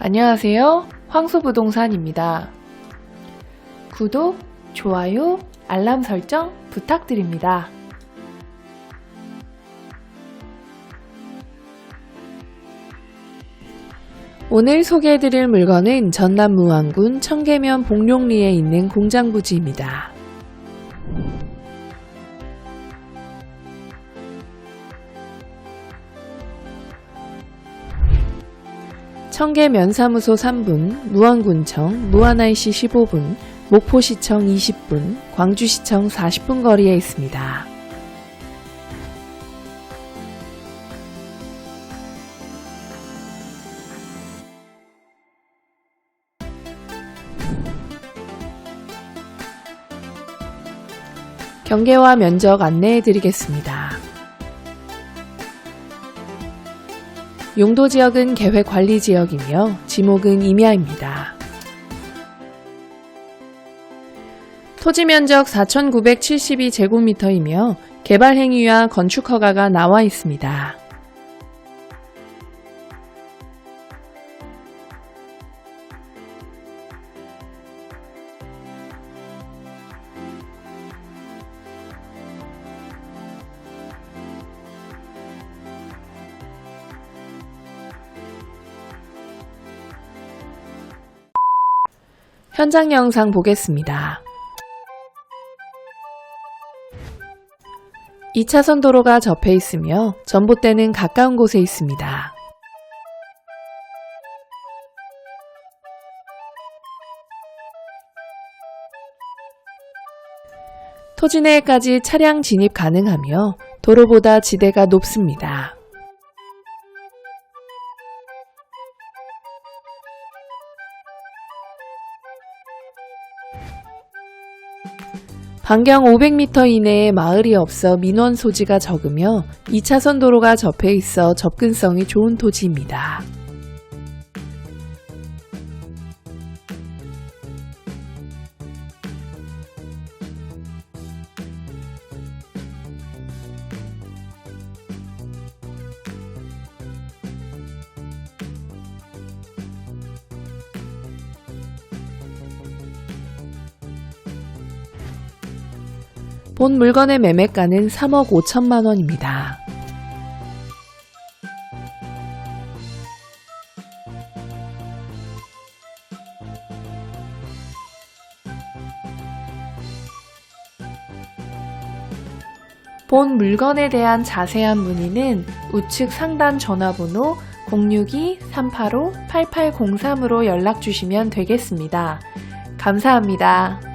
안녕하세요. 황소부동산입니다. 구독, 좋아요, 알람 설정 부탁드립니다. 오늘 소개해드릴 물건은 전남 무안군 청계면 복룡리에 있는 공장 부지입니다. 청계 면사무소 3분, 무안군청, 무안IC 15분, 목포시청 20분, 광주시청 40분 거리에 있습니다. 경계와 면적 안내해 드리겠습니다. 용도 지역은 계획 관리 지역이며 지목은 임야입니다. 토지 면적 4,972제곱미터이며 개발 행위와 건축 허가가 나와 있습니다. 현장 영상 보겠습니다. 2차선 도로가 접해 있으며 전봇대는 가까운 곳에 있습니다. 토지 내에까지 차량 진입 가능하며 도로보다 지대가 높습니다. 반경 500m 이내에 마을이 없어 민원 소지가 적으며 2차선 도로가 접해 있어 접근성이 좋은 토지입니다. 본 물건의 매매가는 3억 5천만 원입니다. 본 물건에 대한 자세한 문의는 우측 상단 전화번호 062-385-8803으로 연락 주시면 되겠습니다. 감사합니다.